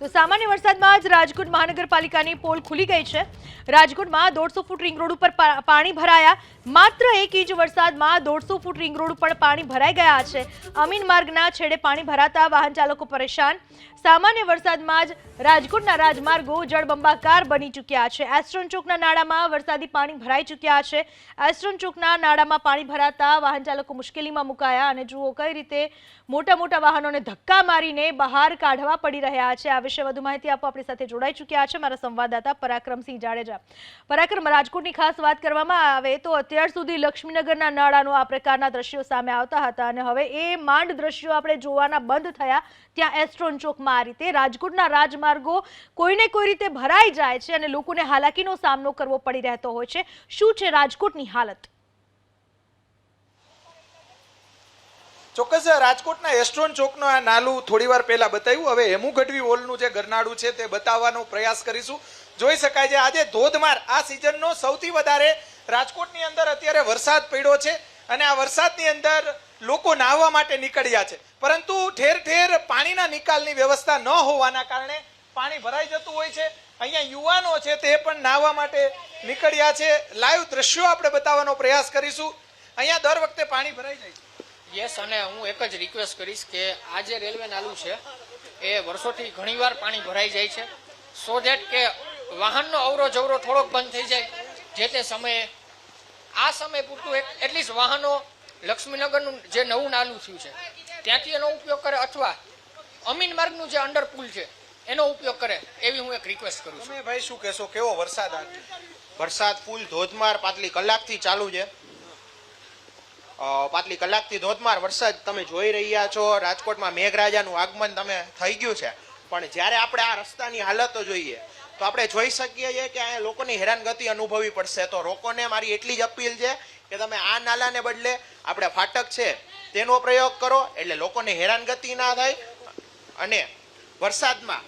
તો સામાન્ય વરસાદમાં જ રાજકોટ મહાનગરપાલિકાની પોલ ખુલી ગઈ છે. રાજકોટમાં દોઢસો ફૂટ રિંગ રોડ ઉપર પાણી ભરાયા. માત્ર એક ઇંચ વરસાદમાં દોઢસો ફૂટ રિંગ રોડ ઉપર પાણી ભરાઈ ગયા છે. અમીન માર્ગના છેડે પાણી ભરાતા વાહન ચાલકો પરેશાન. સામાન્ય વરસાદમાં જ રાજકોટના રાજમાર્ગો જળબંબાકાર બની ચૂક્યા છે. એસ્ટ્રોન ચોકના નાળામાં વરસાદી પાણી ભરાઈ ચૂક્યા છે. એસ્ટ્રોન ચોકના નાળામાં પાણી ભરાતા વાહન ચાલકો મુશ્કેલીમાં મુકાયા અને જુઓ કઈ રીતે મોટા મોટા વાહનોને ધક્કા મારીને બહાર કાઢવા પડી રહ્યા છે. આ વિશે વધુ માહિતી આપવા આપણી સાથે જોડાઈ ચૂક્યા છે મારા સંવાદદાતા પરાક્રમસિંહ જાડેજા. પરાક્રમ રાજકોટની ખાસ વાત કરવામાં આવે તો અત્યાર સુધી લક્ષ્મીનગરના નાળાનો આ પ્રકારના દ્રશ્યો સામે આવતા હતા અને હવે એ માંડ દ્રશ્યો આપણે જોવાના બંધ થયા. ત્યાં એસ્ટ્રોન ચોકમાં આ રીતે રાજકોટના રાજમાર્ગો કોઈને કોઈ રીતે ભરાઈ જાય છે અને લોકોને હાલાકીનો સામનો કરવો પડી રહેતો હોય છે. શું છે રાજકોટની હાલત? ચોક્કસ, રાજકોટના એસ્ટ્રોન ચોકનો આ નાલું થોડી વાર પહેલા બતાવ્યું. હવે હેમુ ગઢવી હોલનું જે ગરનાળું છે તે બતાવવાનો પ્રયાસ કરીશું. જોઈ શકાય છે. આજે ધોધમાર આ સિઝનનો સૌથી વધારે રાજકોટની અંદર અત્યારે વરસાદ પડ્યો છે અને આ વરસાદની અંદર લોકો નાહવા માટે નીકળ્યા છે. પરંતુ ઠેર ઠેર પાણીના નિકાલની વ્યવસ્થા ન હોવાના કારણે પાણી ભરાઈ જતું હોય છે. અહીંયા યુવાનો છે તે પણ નાહવા માટે નીકળ્યા છે. લાઈવ દ્રશ્યો આપણે બતાવવાનો પ્રયાસ કરીશું. અહીંયા દર વખતે પાણી ભરાઈ જાય છે. યસ, અને હું એક જ રિક્વેસ્ટ કરીશ કે આ જે રેલવે નાલું છે, એ વર્ષોથી ઘણીવાર પાણી ભરાઈ જાય છે. સો ધેટ કે વાહનનો અવરો જવરો થોડોક બંધ થઈ જાય. જે તે સમયે આ સમય પૂરતું એક એટલીસ્ટ વાહનો લક્ષ્મીનગરનું જે નવું નાલું થયું છે ત્યાંથી એનો ઉપયોગ કરે અથવા અમીન માર્ગનું જે અંડર પુલ છે એનો ઉપયોગ કરે એવી હું એક રિક્વેસ્ટ કરું છું. ભાઈ શું કહેશો? કેવો વરસાદ વરસાદ ફૂલ ધોધમાર પાતળી કલાકથી ચાલુ છે. અ, કલાકથી ધોધમાર વરસાદ તમે જોઈ રહ્યા છો. રાજકોટમાં મેઘરાજાનું આગમન તમે થઈ ગયું છે. પણ જ્યારે આપણે આ રસ્તાની હાલતો જોઈએ તો આપણે જોઈ શકીએ છીએ કે અહીંયા લોકોની હેરાનગતિ અનુભવવી પડશે. તો લોકોને મારી એટલી જ અપીલ છે કે તમે આ નાલાને બદલે આપણે ફાટક છે તેનો પ્રયોગ કરો એટલે લોકોને હેરાનગતિ ના થાય. અને વરસાદમાં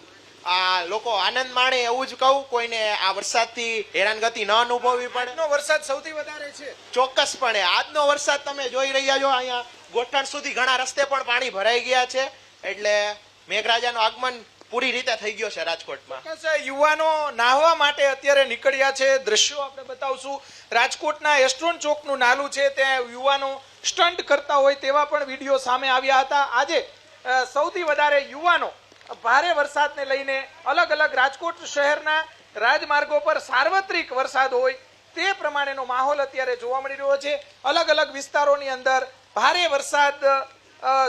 આ લોકો આનંદ માણે એવું જ કહું કોઈને આ વરસાદથી હેરાનગતિ ન અનુભવવી પડે. વરસાદ સૌથી વધારે છે. ચોક્કસપણે આજનો વરસાદ તમે જોઈ રહ્યા છો અહીંયા ગોઠણ સુધી ઘણા રસ્તે પણ પાણી ભરાઈ ગયા છે. એટલે મેઘરાજાનું આગમન પૂરી રીતે થઈ ગયો છે રાજકોટમાં. યુવાનો નાહવા માટે અત્યારે નીકળ્યા છે. દ્રશ્યો આપણે બતાવશું. રાજકોટના એસ્ટ્રોન ચોકનું નાલું છે. ત્યાં યુવાનો સ્ટન્ટ કરતા હોય તેવા પણ વીડિયો સામે આવ્યા હતા. આજે સૌથી વધારે યુવાનો ભારે વરસાદને લઈને અલગ અલગ રાજકોટ શહેરના રાજમાર્ગો પર સાર્વત્રિક વરસાદ હોય તે પ્રમાણેનો માહોલ અત્યારે જોવા મળી રહ્યો છે. અલગ અલગ વિસ્તારોની અંદર ભારે વરસાદ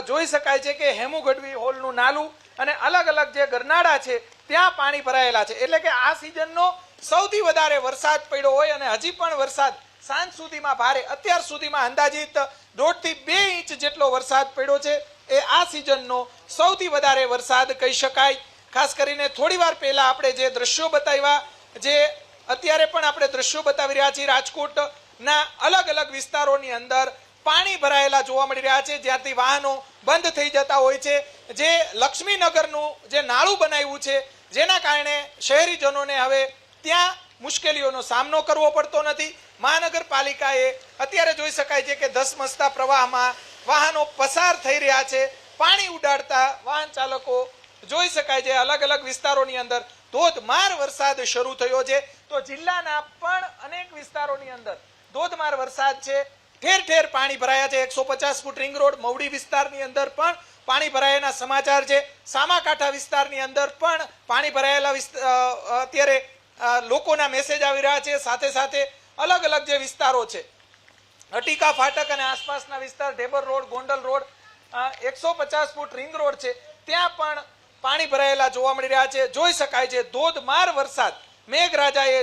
જોઈ શકાય છે કે હેમુ ગઢવી હોલનું નાલું અને અલગ અલગ જે ગરનાળા છે, ત્યાં પાણી ભરાયેલા છે. એટલે કે આ સિઝનનો સૌથી વધારે વરસાદ પડ્યો હોય અને હજી પણ વરસાદ સાંજ સુધીમાં ભારે. અત્યાર સુધીમાં અંદાજિત દોઢથી બે ઇંચ જેટલો વરસાદ પડ્યો છે. એ આ સિઝનનો સૌથી વધારે વરસાદ કહી શકાય. ખાસ કરીને થોડી વાર પહેલા આપણે જે દ્રશ્યો બતાવ્યા, જે અત્યારે પણ આપણે દ્રશ્યો બતાવી રહ્યા છીએ રાજકોટના અલગ અલગ વિસ્તારોની અંદર પાણી ભરાયેલા જોવા મળી રહ્યા છે. જ્યાંથી વાહનો બંધ થઈ જતા હોય છે. જે લક્ષ્મીનગરનું જે નાળું બનાવ્યું છે, જેના કારણે શહેરીજનોને હવે ત્યાં મુશ્કેલીઓનો સામનો કરવો પડતો નથી. મહાનગરપાલિકાએ અત્યારે જોઈ શકાય છે કે ધસમસતા પ્રવાહમાં વાહનો પસાર થઈ રહ્યા છે. પાણી ઉડાડતા વાહન ચાલકો જોઈ શકાય છે અલગ અલગ વિસ્તારોની અંદર ધોધમાર વરસાદ શરૂ થયો છે. તો જિલ્લાના પણ અનેક વિસ્તારોની અંદર ધોધમાર વરસાદ છે. ઠેર ઠેર પાણી ભરાયા છે. એકસો પચાસ ફૂટ રિંગ રોડ, મવડી વિસ્તારની અંદર પણ પાણી ભરાયાના સમાચાર છે. સામાકાંઠા વિસ્તારની અંદર પણ પાણી ભરાયેલા અત્યારે લોકોના મેસેજ આવી રહ્યા છે. સાથે સાથે અલગ અલગ જે વિસ્તારો છે. અટીકા ફાટક અને આસપાસના વિસ્તાર ઢેબર રોડ ગોંડલ રોડ એકસો પચાસ ફૂટ રિંગ રોડ છે. ત્યાં પણ પાણી ભરાયેલા જોવા મળી રહ્યા છે. જોઈ શકાય છે ધોધમાર વરસાદ મેઘરાજાએ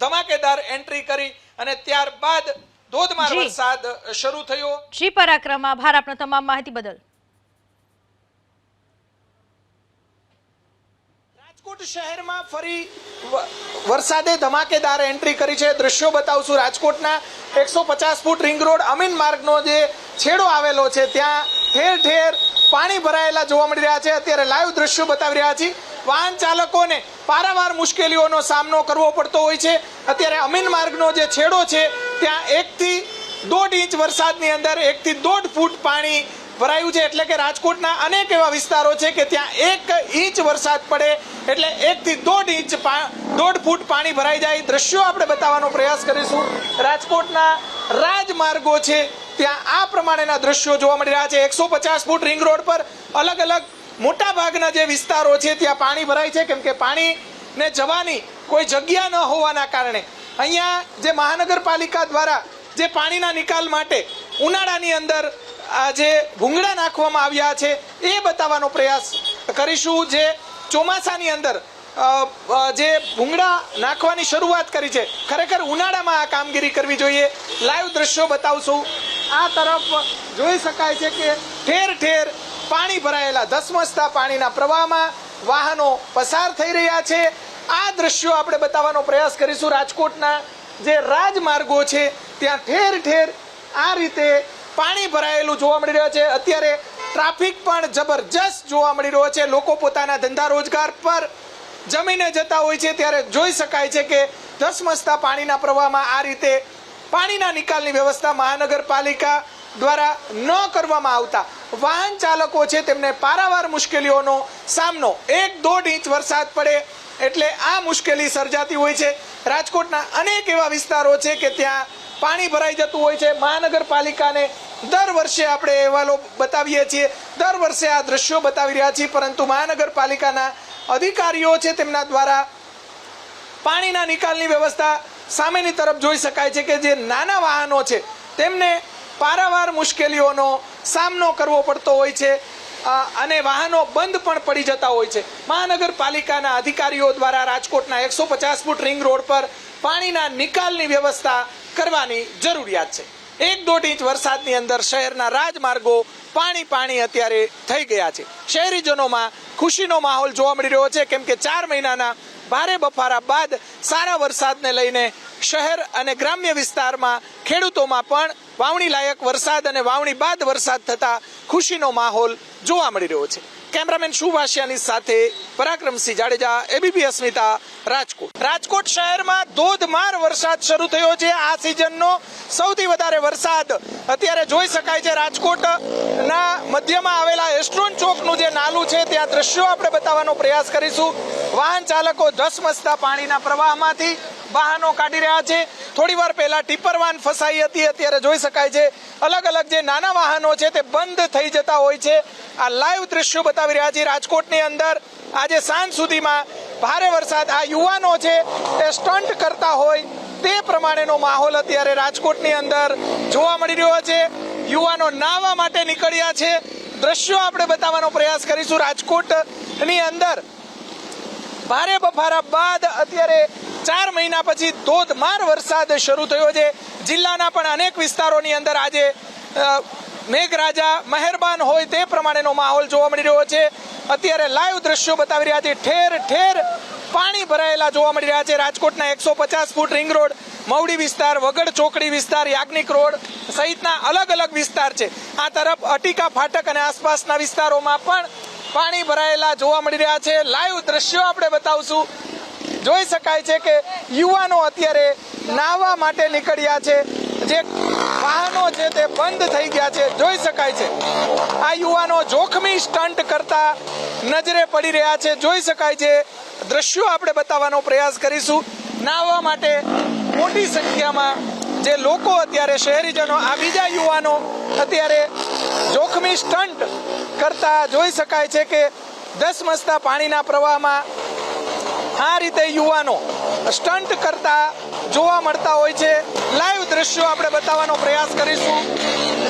ધમાકેદાર એન્ટ્રી કરી અને ત્યારબાદ ધોધમાર વરસાદ શરૂ થયો. જી પરાક્રમ. આભાર આપનો તમામ માહિતી બદલ. રાજકોટ શહેરમાં ફરી વરસાદે ધમાકેદાર એન્ટ્રી કરી છે. દ્રશ્યો બતાવશું રાજકોટના એકસો પચાસ ફૂટ રિંગ રોડ અમીન માર્ગનો જે છેડો આવેલો છે, ત્યાં ઠેર ઠેર પાણી ભરાયેલા જોવા મળી રહ્યા છે. અત્યારે લાઈવ દ્રશ્યો બતાવી રહ્યા છીએ. વાહન ચાલકોને પારાવાર મુશ્કેલીઓનો સામનો કરવો પડતો હોય છે. અત્યારે અમીન માર્ગનો જે છેડો છે, ત્યાં એકથી દોઢ ઇંચ વરસાદની અંદર એકથી દોઢ ફૂટ પાણી ભરાયું છે એટલે કે રાજકોટના અનેક એવા વિસ્તારો છે કે ત્યાં એક ઇંચ વરસાદ પડે એટલે એકથી દોઢ ઇંચ દોઢ ફૂટ પાણી ભરાઈ જાય. દ્રશ્યો આપણે બતાવવાનો પ્રયાસ કરીશું. રાજકોટના રાજમાર્ગો છે, ત્યાં આ પ્રમાણેના દ્રશ્યો જોવા મળી રહ્યા છે. એકસો પચાસ ફૂટ રિંગ રોડ પર અલગ અલગ મોટા ભાગના જે વિસ્તારો છે, ત્યાં પાણી ભરાય છે. કેમ કે પાણીને જવાની કોઈ જગ્યા ન હોવાના કારણે અહીંયા જે મહાનગરપાલિકા દ્વારા જે પાણીના નિકાલ માટે ઉનાળાની અંદર આ જે ભૂંગળા નાખવામાં આવ્યા છે. એ બતાવવાનો પ્રયાસ કરીશું જે ચોમાસાની અંદર જે ભૂંગળા નાખવાની શરૂઆત કરી છે. ખરેખર ઉનાળામાં આ કામગીરી કરવી જોઈએ. લાઈવ દ્રશ્યો બતાવશું. આ તરફ જોઈ શકાય છે કે ઠેર ઠેર પાણી ભરાયેલા, ધસમસતા પાણીના પ્રવાહમાં વાહનો પસાર થઈ રહ્યા છે. આ દ્રશ્યો આપણે બતાવવાનો પ્રયાસ કરીશું. રાજકોટના જે રાજમાર્ગો છે, ત્યાં ઠેર ઠેર આ રીતે પાણી ભરાયેલું જોવા મળી રહ્યો છે. અત્યારે ટ્રાફિક પણ જબરજસ્ત જોવા મળી રહ્યો છે. લોકો પોતાના ધંધા રોજગાર પર જમીને જતા હોય છે. ત્યારે જોઈ શકાય છે કે ધસમસતા પાણીના પ્રવાહમાં આ રીતે પાણીના નિકાલની વ્યવસ્થા મહાનગરપાલિકા દ્વારા ન કરવામાં આવતા વાહન ચાલકો છે તેમને પારાવાર મુશ્કેલીઓનો સામનો. એક દોઢ ઇંચ વરસાદ પડે એટલે આ મુશ્કેલી સર્જાતી હોય છે. રાજકોટના અનેક એવા વિસ્તારો છે કે ત્યાં પાણી ભરાઈ જતું હોય છે. મહાનગરપાલિકાને દર વર્ષે આપણે અહેવાલો બતાવીએ છીએ. દર વર્ષે આ દ્રશ્યો બતાવી રહ્યા છીએ, પરંતુ મહાનગરપાલિકાના અધિકારીઓ છે તેમના દ્વારા પાણીના નિકાલની વ્યવસ્થા સામેની તરફ જોઈ શકાય છે કે જે નાના વાહનો છે, તેમને પારાવાર મુશ્કેલીઓનો સામનો કરવો પડતો હોય છે અને વાહનો બંધ પણ પડી જતા હોય છે. મહાનગરપાલિકાના અધિકારીઓ દ્વારા રાજકોટના એકસો પચાસ ફૂટ રિંગ રોડ પર પાણીના નિકાલની વ્યવસ્થા કરવાની જરૂરિયાત છે. એક દોઢ ઇંચ વરસાદની અંદર શહેરના રાજમાર્ગો પાણી પાણી અત્યારે થઈ ગયા છે. શહેરીજનોમાં ખુશીનો માહોલ જોવા મળી રહ્યો છે, કેમ કે ચાર મહિનાના ભારે બફારા બાદ સારા વરસાદને લઈને શહેર અને ગ્રામ્ય વિસ્તારમાં ખેડૂતોમાં પણ વાવણી લાયક વરસાદ અને વાવણી બાદ વરસાદ થતા ખુશીનો માહોલ જોવા મળી રહ્યો છે. કેમેરામેન શુભાશિયાની સાથે પરાક્રમસિંહ જાડેજા એબીપી અસ્મિતા, રાજકોટ. રાજકોટ શહેરમાં ધોધમાર વરસાદ શરૂ થયો છે. આ સિઝનનો સૌથી વધારે વરસાદ અત્યારે જોઈ શકાય છે રાજકોટના મધ્યમાં આવેલા એસ્ટ્રોન ચોકનું જે નાલું છે, ત્યાં દ્રશ્યો આપણે બતાવવાનો પ્રયાસ કરીશું. વાહન ચાલકો ધસમસતા પાણીના પ્રવાહમાંથી વાહનો કાઢી રહ્યા છે. થોડી વાર પહેલા ટીપર વાન ફસાઈ હતી. અત્યારે જોઈ શકાય છે અલગ અલગ જે નાના વાહનો છે, તે બંધ થઈ જતા હોય છે. આ લાઈવ દ્રશ્યો બતાવી રહ્યા છે. રાજકોટની અંદર આજે સાંજ સુધીમાં ભારે વરસાદ. આ યુવાનો છે એ સ્ટન્ટ કરતા હોય તે પ્રમાણેનો માહોલ અત્યારે રાજકોટની અંદર જોવા મળી રહ્યો છે. યુવાનો નાહવા માટે નીકળ્યા છે. દ્રશ્યો આપણે બતાવવાનો પ્રયાસ કરીશું. રાજકોટની અંદર ભારે બફારા બાદ અત્યારે ચાર મહિના પછી ધોધમાર વરસાદ શરૂ થયો છે. જિલ્લાના પણ અનેક વિસ્તારોની અંદર આજે મેઘરાજા મહેરબાન હોય તે પ્રમાણેનો માહોલ જોવા મળી રહ્યો છે. અત્યારે લાઈવ દ્રશ્યો બતાવી રહ્યા છે. ઠેર ઠેર પાણી ભરાયેલા જોવા મળી રહ્યા છે. રાજકોટના એકસો પચાસ ફૂટ રિંગ રોડ, મવડી વિસ્તાર, વગડ ચોકડી વિસ્તાર, યાજ્ઞિક રોડ સહિતના અલગ અલગ વિસ્તાર છે. આ તરફ અટીકા ફાટક અને આસપાસના વિસ્તારોમાં પણ પાણી ભરાયેલા જોવા મળી રહ્યા છે. લાઈવ દ્રશ્યો આપણે બતાવશું. જોઈ શકાય છે કે યુવાનો અત્યારે નાહવા માટે નીકળ્યા છે. જે વાહનો છે તે બંધ થઈ ગયા છે, જોઈ શકાય છે. આ યુવાનો જોખમી સ્ટન્ટ કરતા નજરે પડી રહ્યા છે, જોઈ શકાય છે. દ્રશ્યો આપણે બતાવવાનો પ્રયાસ કરીશું. નાહવા માટે મોટી સંખ્યામાં જે લોકો અત્યારે, શહેરીજનો, આ બીજા યુવાનો અત્યારે જોખમી સ્ટન્ટ કરતા જોઈ શકાય છે કે ધસમસતા પાણીના પ્રવાહમાં આ રીતે યુવાનો સ્ટન્ટ કરતા જોવા મળતા હોય છે. લાઈવ દ્રશ્યો આપણે બતાવવાનો પ્રયાસ કરીશું.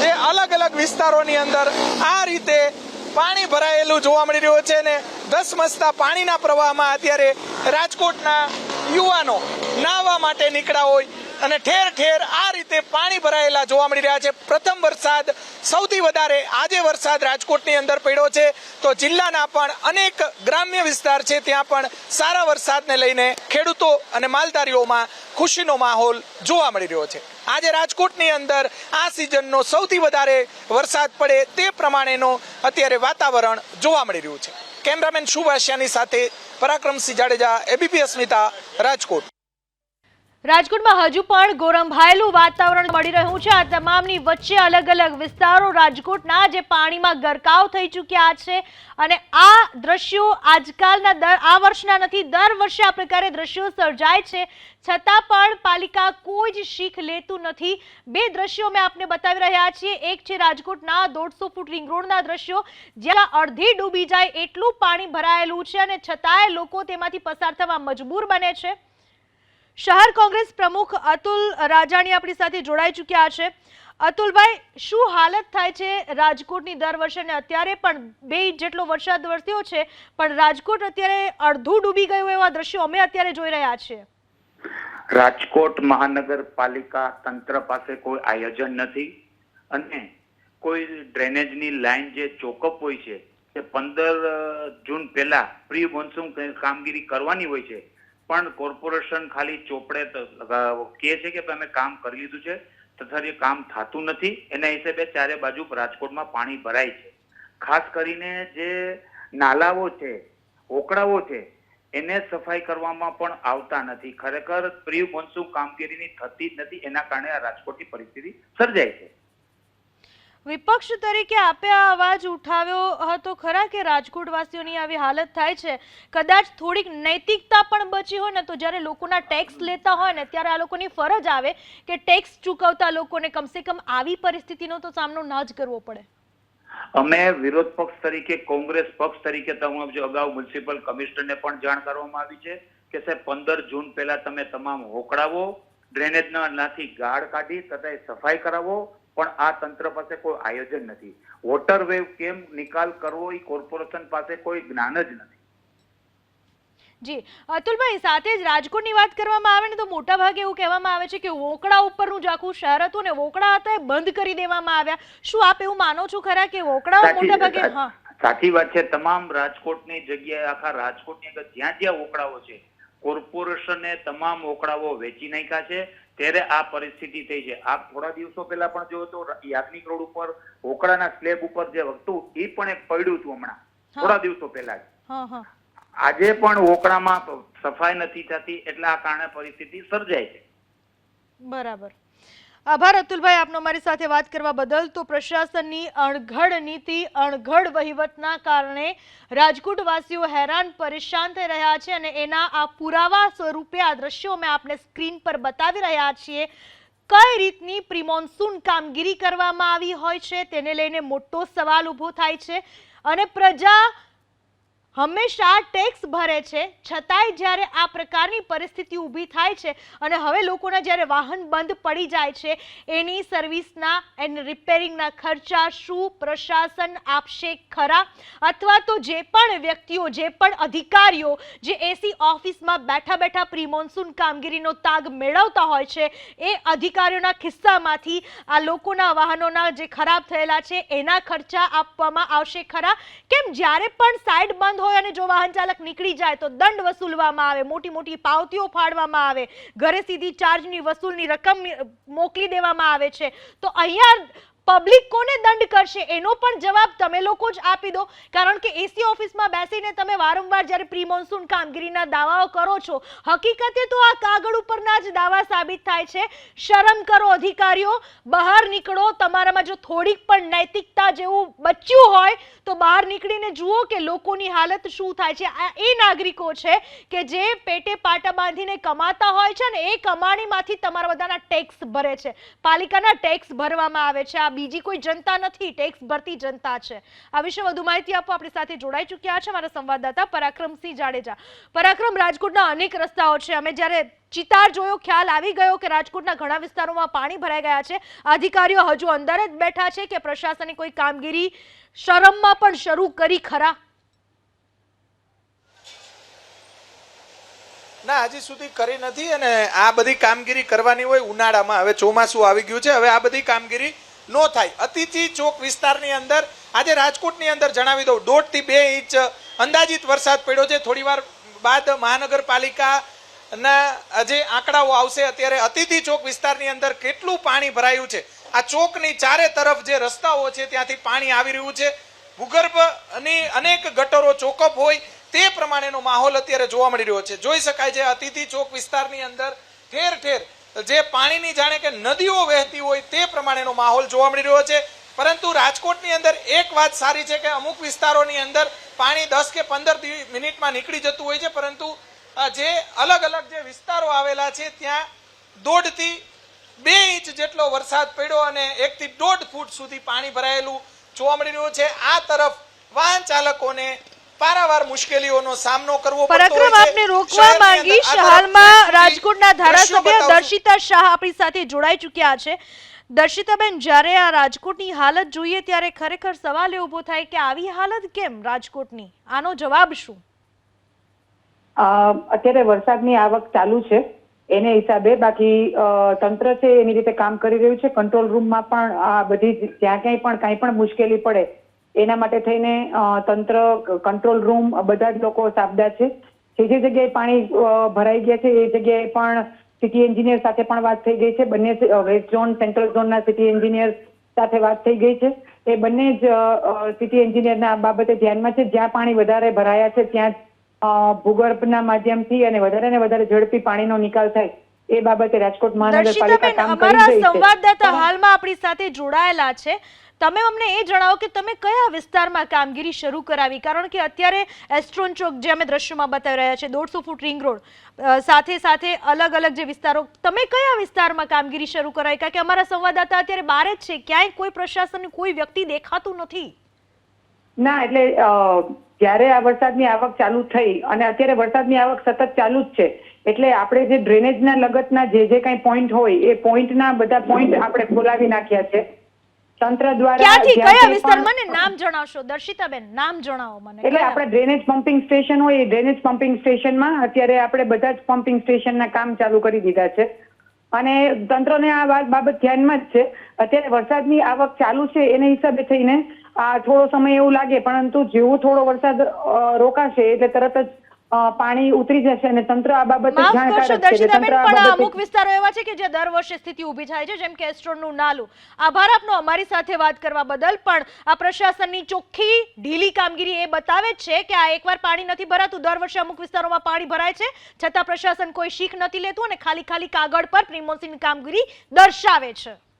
જે અલગ અલગ વિસ્તારોની અંદર આ રીતે પાણી ભરાયેલું જોવા મળી રહ્યું છે ને ધસમસતા પાણીના પ્રવાહમાં અત્યારે રાજકોટના યુવાનો નાહવા માટે નીકળ્યા હોય અને ઠેર ઠેર આ રીતે પાણી ભરાયેલા જોવા મળી રહ્યા છે. પ્રથમ વરસાદ સૌથી વધારે આજે વરસાદ રાજકોટની અંદર પડ્યો છે. તો જિલ્લાના પણ અનેક ગ્રામ્ય વિસ્તાર છે, ત્યાં પણ સારા વરસાદને લઈને ખેડૂતો અને માલધારીઓમાં ખુશીનો માહોલ જોવા મળી રહ્યો છે. આજે રાજકોટની અંદર આ સિઝનનો સૌથી વધારે વરસાદ પડે તે પ્રમાણેનો અત્યારે વાતાવરણ જોવા મળી રહ્યું છે. કેમેરામેન શુભાશિયાની સાથે પરાક્રમસિંહ જાડેજા, એબીપી અસ્મિતા, રાજકોટ. રાજકોટમાં હજુ પણ ગોરંભાયેલું વાતાવરણ મળી રહ્યું છે. આ તમામની વચ્ચે અલગ અલગ વિસ્તારો રાજકોટના જે પાણીમાં ગરકાવ થઈ ચૂક્યા છે અને આ દ્રશ્યો આજકાલના દર, આ વર્ષના નથી, દર વર્ષે આ પ્રકારે દ્રશ્યો સર્જાય છે. છતાં પણ પાલિકા કોઈ જ શીખ લેતું નથી. બે દ્રશ્યો મેં આપને બતાવી રહ્યા છીએ. એક છે રાજકોટના દોઢસો ફૂટ રિંગ દ્રશ્યો, જ્યાં અડધી ડૂબી જાય એટલું પાણી ભરાયેલું છે અને છતાંય લોકો તેમાંથી પસાર થવા મજબૂર બને છે. શહેર કોંગ્રેસ પ્રમુખ અતુલ રાજાણી આપણી સાથે જોડાઈ ચૂક્યા છે. અતુલભાઈ, શું હાલત થાય છે રાજકોટની દર વર્ષે? ને અત્યારે પણ બે ઇંચ જેટલો વરસાદ વરસ્યો છે, પણ રાજકોટ અત્યારે અડધું ડૂબી ગયું એવા દ્રશ્યો અમે અત્યારે જોઈ રહ્યા છીએ. રાજકોટ મહાનગરપાલિકા તંત્ર પાસે કોઈ આયોજન નથી અને કોઈ ડ્રેનેજની લાઈન જે ચોકઅપ હોય છે તે પંદર જૂન પહેલા પ્રી મોન્સૂન કામગીરી કરવાની હોય છે પણ કોર્પોરેશન ખાલી ચોપડે કહે છે કે અમે કામ કરી લીધું છે, તથા એ કામ થતું નથી, એના હિસાબે ચારે બાજુ રાજકોટમાં પાણી ભરાય છે. ખાસ કરીને જે નાલાઓ છે, ઓકળાઓ છે, એને સફાઈ કરવામાં પણ આવતા નથી. ખરેખર પ્રી મોન્સૂન કામગીરીની થતી જ નથી, એના કારણે આ રાજકોટની પરિસ્થિતિ સર્જાય છે. વિપક્ષ તરીકે આપે આ અવાજ ઉઠાવ્યો હતો ખરા કે રાજકોટવાસીઓની આવી હાલત થાય છે? કદાચ થોડીક નૈતિકતા પણ બચી હોય ને તો જ્યારે લોકોના ટેક્સ લેતા હોય ને ત્યારે આ લોકોની ફરજ આવે કે ટેક્સ ચૂકવતા લોકોને કમસે કમ આવી પરિસ્થિતિનો તો સામનો ના જ કરવો પડે. અમે વિરોધ પક્ષ તરીકે, કોંગ્રેસ પક્ષ તરીકે તમામ જો અગાઉ મ્યુનિસિપલ કમિશનરને પણ જાણ કરવામાં આવી છે કે સાહેબ, પંદર જૂન પહેલા તમે તમામ હોકળાવો ડ્રેનેજના નાથી ગાળ કાઢી, તથા સફાઈ કરાવો પણ આ તંત્ર પાસે કોઈ આયોજન નથી. વોટર વેવ કેમ નિકાલ કરવો એ કોર્પોરેશન પાસે કોઈ જ્ઞાન જ નથી. જી અતુલભાઈ સાથે જ રાજકોટની વાત કરવામાં આવે ને તો મોટા ભાગે એવું કહેવામાં આવે છે કે વોકડા ઉપરનું જ આખું શહેર હતું ને વોકડા હતા એ બંધ કરી દેવામાં આવ્યા. શું આપ એવું માનો છો ખરા કે વોકડા સાચી મોટા ભાગે હા. સાચી વાત છે. તમામ રાજકોટની જગ્યાએ આખા રાજકોટની અંદર જ્યાં જ્યાં વોકડાઓ છે કોર્પોરેશને તમામ વોકડાઓ વેચી નાખ્યા છે. ત્યારે આ પરિસ્થિતિ થઈ છે. આ થોડા દિવસો પહેલા પણ જો તો યાજ્ઞિક રોડ ઉપર ઓકળાના સ્લેબ ઉપર જે હતું એ પણ એક પડ્યું હતું હમણાં. થોડા દિવસો પહેલા જ. આજે પણ ઓકળામાં સફાઈ નથી થતી એટલે આ કારણે પરિસ્થિતિ સર્જાય છે. બરાબર. આભાર અતુલભાઈ, આપનો મારી સાથે વાત કરવા બદલ. તો પ્રશાસનની અણઘડ નીતિ, અણઘડ વહીવટના કારણે રાજકોટવાસીઓ હેરાન, પરેશાન થઈ રહ્યા છે અને એના આ પુરાવા સ્વરૂપે આ દ્રશ્યો અમે આપને સ્ક્રીન પર બતાવી રહ્યા છીએ. કઈ રીતની પ્રિમોન્સૂન કામગીરી કરવામાં આવી હોય છે, તેને લઈને મોટો સવાલ ઊભો થાય છે. અને પ્રજા હંમેશા ટેક્સ ભરે છે, છતાંય જ્યારે આ પ્રકારની પરિસ્થિતિ ઊભી થાય છે અને હવે લોકોના જ્યારે વાહન બંધ પડી જાય છે, એની સર્વિસના એન્ડ રિપેરિંગના ખર્ચા શું પ્રશાસન આપશે ખરા? અથવા તો જે પણ વ્યક્તિઓ, જે પણ અધિકારીઓ જે એસી ઓફિસમાં બેઠા બેઠા પ્રી મોન્સૂન કામગીરીનો તાગ મેળવતા હોય છે, એ અધિકારીઓના ખિસ્સામાંથી આ લોકોના વાહનોના જે ખરાબ થયેલા છે, એના ખર્ચા આપવામાં આવશે ખરા? કેમ જ્યારે પણ સાઈડ બંધ હોય અને જો વાહન ચાલક નીકળી જાય તો દંડ વસૂલવામાં આવે, મોટી મોટી પાવતીઓ ફાડવામાં આવે, ઘરે સીધી ચાર્જની વસૂલની રકમ મોકલી દેવામાં આવે છે. તો અહીંયા પબ્લિક કોને દંડ કરશે? એનો પણ જવાબ તમે લોકો જ આપી દો. કારણ કે એસી ઓફિસમાં બેસીને તમે વારંવાર જ્યારે પ્રી મોન્સૂન કામગીરીના દાવાઓ કરો છો, હકીકતે તો આ કાગળ ઉપરના જ દાવા સાબિત થાય છે. શરમ કરો અધિકારીઓ. બહાર નીકળો. તમારામાં જો થોડીક પણ નૈતિકતા જેવું બચ્યું હોય, તો બહાર નીકળીને જુઓ કે લોકોની હાલત શું થાય છે. આ એ નાગરિકો છે કે જે પેટે પાટા બાંધીને કમાતા હોય છે ને એ કમાણીમાંથી તમારા બધાના ટેક્સ ભરે છે. પાલિકાના ટેક્સ ભરવામાં આવે છે. આ બીજી કોઈ જનતા નથી. ટેક્સ ભરતી જનતા છે. આ વિશે વધુ માહિતી આપો. આપણી સાથે જોડાઈ ચૂક્યા છે મારા સંવાદદાતા પરાક્રમસિંહ જાડેજા. પરાક્રમ રાજકોટના અનેક રસ્તાઓ છે. અમે જ્યારે ચિતાર જોયો, ખ્યાલ આવી ગયો કે રાજકોટના ઘણા વિસ્તારોમાં પાણી ભરાઈ ગયા છે. અધિકારીઓ હજુ અંદર જ બેઠા છે કે પ્રશાસને કોઈ કામગીરી શરમમાં પણ શરૂ કરી ખરા? ના, હજી સુધી કરી નથી અને આ બધી કામગીરી કરવાની હોય ઉનાળામાં. હવે ચોમાસું આવી ગયું છે, હવે આ બધી કામગીરી નો થાય. અતિથિ ચોક વિસ્તારની અંદર, આજે રાજકોટની અંદર જણાવી દઉં, દોઢથી બે ઇંચ અંદાજિત વરસાદ પડ્યો છે. થોડી વાર બાદ મહાનગરપાલિકાના જે આંકડાઓ આવશે. અત્યારે અતિથિ ચોક વિસ્તારની અંદર કેટલું પાણી ભરાયું છે? આ ચોકની ચારે તરફ જે રસ્તાઓ છે, ત્યાંથી પાણી આવી રહ્યું છે. ભૂગર્ભની અનેક ગટરો ચોકઅપ હોય તે પ્રમાણેનો માહોલ અત્યારે જોવા મળી રહ્યો છે. જોઈ શકાય છે, અતિથિ ચોક વિસ્તારની અંદર ઠેર ઠેર જે પાણીની જાણે કે નદીઓ વહેતી હોય તે પ્રમાણેનો માહોલ જોવા મળી રહ્યો છે. પરંતુ રાજકોટની અંદર એક વાત સારી છે કે અમુક વિસ્તારોની અંદર પાણી દસ કે પંદર મિનિટમાં નીકળી જતું હોય છે, પરંતુ જે અલગ અલગ જે વિસ્તારો આવેલા છે ત્યાં દોઢથી બે ઇંચ જેટલો વરસાદ પડ્યો અને એકથી દોઢ ફૂટ સુધી પાણી ભરાયેલું જોવા મળી રહ્યું છે. આ તરફ વાહન ચાલકોને પારાવાર મુશ્કેલીઓનો સામનો કરવો પરાક્રમ આપને રોકવા માંગીશ હાલમાં રાજકોટના ધારાસભ્ય દર્શિતા શાહ આપણી સાથે જોડાઈ ચૂક્યા છે. દર્શિતાબેન જ્યારે આ રાજકોટની હાલત જોઈએ ત્યારે ખરેખર સવાલ એ ઊભો થાય કે આવી હાલત કેમ રાજકોટની? આનો જવાબ શું? અત્યારે વરસાદની આવક ચાલુ છે. એને હિસાબે બાકી તંત્ર છે એની રીતે કામ કરી રહ્યું છે. કંટ્રોલ રૂમમાં પણ આ બધી જ્યાં ક્યાંય પણ કાંઈ પણ મુશ્કેલી પડે એના માટે થઈને તંત્ર કંટ્રોલ રૂમ બધા જ લોકો સાબદા છે. જે જે જગ્યાએ પાણી ભરાઈ ગયા છે એ જગ્યાએ પણ સિટી એન્જિનિયર સાથે પણ વાત થઈ ગઈ છે. બંને વેસ્ટ ઝોન સેન્ટ્રલ ઝોનના સિટી એન્જિનિયર સાથે વાત થઈ ગઈ છે. એ બંને જ સિટી એન્જિનિયરના બાબતે ધ્યાનમાં છે. જ્યાં પાણી વધારે ભરાયા છે ત્યાં અ, ભૂગર્ભના માધ્યમથી અને વધારે ને વધારે ઝડપી પાણીનો નિકાલ થાય એ બાબતે રાજકોટ મહાનગરપાલિકા કામ કરી રહી છે. સંવાદદાતા હાલમાં આપણી સાથે જોડાયેલા છે. તમે અમને એ જણાવો કે તમે કયા વિસ્તારમાં કામગીરી શરૂ કરાવી? કારણ કે અત્યારે એસ્ટ્રોન ચોક જે અમે દ્રશ્યમાં બતાવી રહ્યા છે દોઢસો ફૂટ રિંગ રોડ સાથે સાથે અલગ અલગ જે વિસ્તારો તમે કયા વિસ્તારમાં કામગીરી શરૂ કરાવી? કારણ કે અમારા સંવાદદાતા અત્યારે બહાર જ છે ક્યાંય કોઈ પ્રશાસન કોઈ વ્યક્તિ દેખાતું નથી. ના એટલે જ્યારે આ વરસાદની આવક ચાલુ થઈ અને અત્યારે વરસાદની આવક સતત ચાલુ જ છે એટલે આપણે જે ડ્રેનેજના લગતના જે જે કાંઈ પોઈન્ટ હોય એ પોઈન્ટના બધા પોઈન્ટ આપણે ખોલાવી નાખ્યા છે. તંત્ર દ્વારા ક્યાંથી? કયા વિસ્તાર? મને નામ જણાવશો દર્શિતાબેન નામ જણાવો મને. એટલે આપણે ડ્રેનેજ પમ્પિંગ સ્ટેશન હોય એ ડ્રેનેજ પમ્પિંગ સ્ટેશનમાં અત્યારે આપણે બધા જ પમ્પિંગ સ્ટેશનના કામ ચાલુ કરી દીધા છે. અને તંત્રને આ બાબત ધ્યાનમાં જ છે. અત્યારે વરસાદની આવક ચાલુ છે એને હિસાબે થઈને આ થોડો સમય એવું લાગે પરંતુ જેવો થોડો વરસાદ રોકાશે એટલે તરત જ પાણી ઉતરી જશે અને તંત્ર આ બાબતે જાણકાર છે પણ અમુક વિસ્તારો એવા છે કે જે દર વર્ષે સ્થિતિ ઊભી થાય છે જેમ કે એસ્ટ્રોનનું નાલું. આભાર આપનો અમારી સાથે વાત કરવા બદલ પણ આ પ્રશાસનની ચોખ્ખી ઢીલી કામગીરી એ બતાવે છે કે આ એકવાર પાણી નથી ભરાતું દર વર્ષે અમુક વિસ્તારોમાં પાણી ભરાય છે છતાં પ્રશાસન કોઈ શીખ નથી લેતું અને ખાલી ખાલી કાગળ પર પ્રિમોન્સીની કામગીરી દર્શાવે છે.